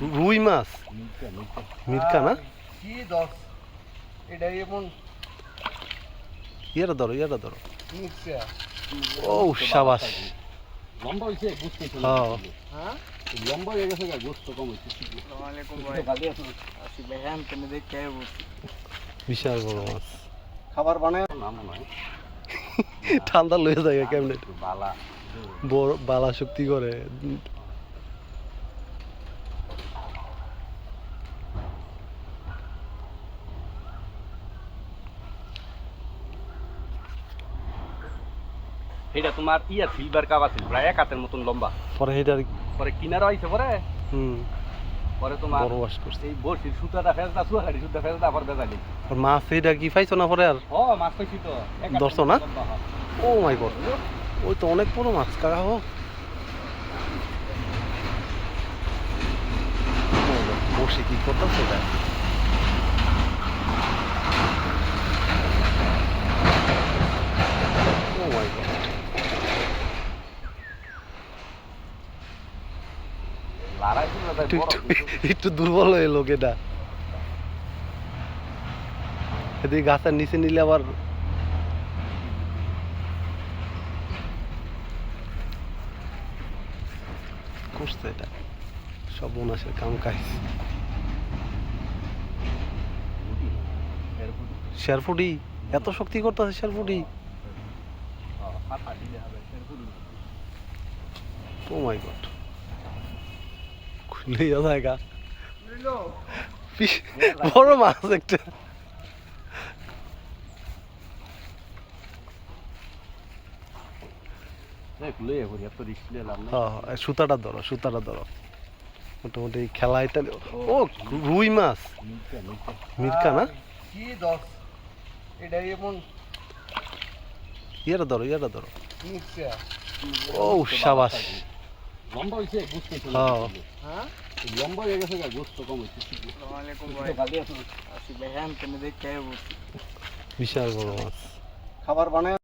রুই মাছ? মিরকা না? কি দশ? এটা এমন ইয়েটা ধরো ইয়েটা ধরো। ও সাবাস। লম্বা হয়েছে বুঝতে হ্যাঁ। হ্যাঁ? লম্বা হয়ে গেছে গোস্ত কম হয়েছে হ্যাঁ বিশাল বড় মাছ। খাবার বানায়? না মনে হয় ঠান্ডা লয়ে যায় কেমনে? একটু বালা। বড় বালা শক্তি করে। এটা তোমার ইয়া সিলভার কাপ আছে প্রায় এক হাতের মতন লম্বা। পরে এটার পরে কিনারও আইছে পরে হুম। পরে তোমার বড় মাছ করছে এই বড়শির সুতাটা ফেলতা সুয়াখাড়ি সুতা ফেলতা আবার বেজালি আর মাছ এটা কি পাইছো না পরে আর? ও মাছ পাইছি তো। হাতের না? ও মাই গড ওই তো অনেক বড় মাছ কাকা হো? বসে কি করতেছে এটা? ও মাই গড একটু দুর্বল হয়ে লোক এটা এদিকে গাছের নিচে নিলে আবার করছে এটা। সব বোনাসের কাম কাজ। শেরফুটি এত শক্তি করতেছে শেরফুটি ও মাই গড খুলে জায়গা বড় মাছ একটা লইয়া সুতাটা ধরো সুতাটা ধরো। মোটামুটি খেলা এটা ও রুই মাছ। নিচে না? ইয়েটা ধরো ইয়েটা ধরো। ও সাবাস। লম্বা হয়েছে বুঝতে হ্যাঁ। লম্বা হয়ে গেছে গোস্ত কম দেখে বিশাল বড় মাছ। খাবার বানায়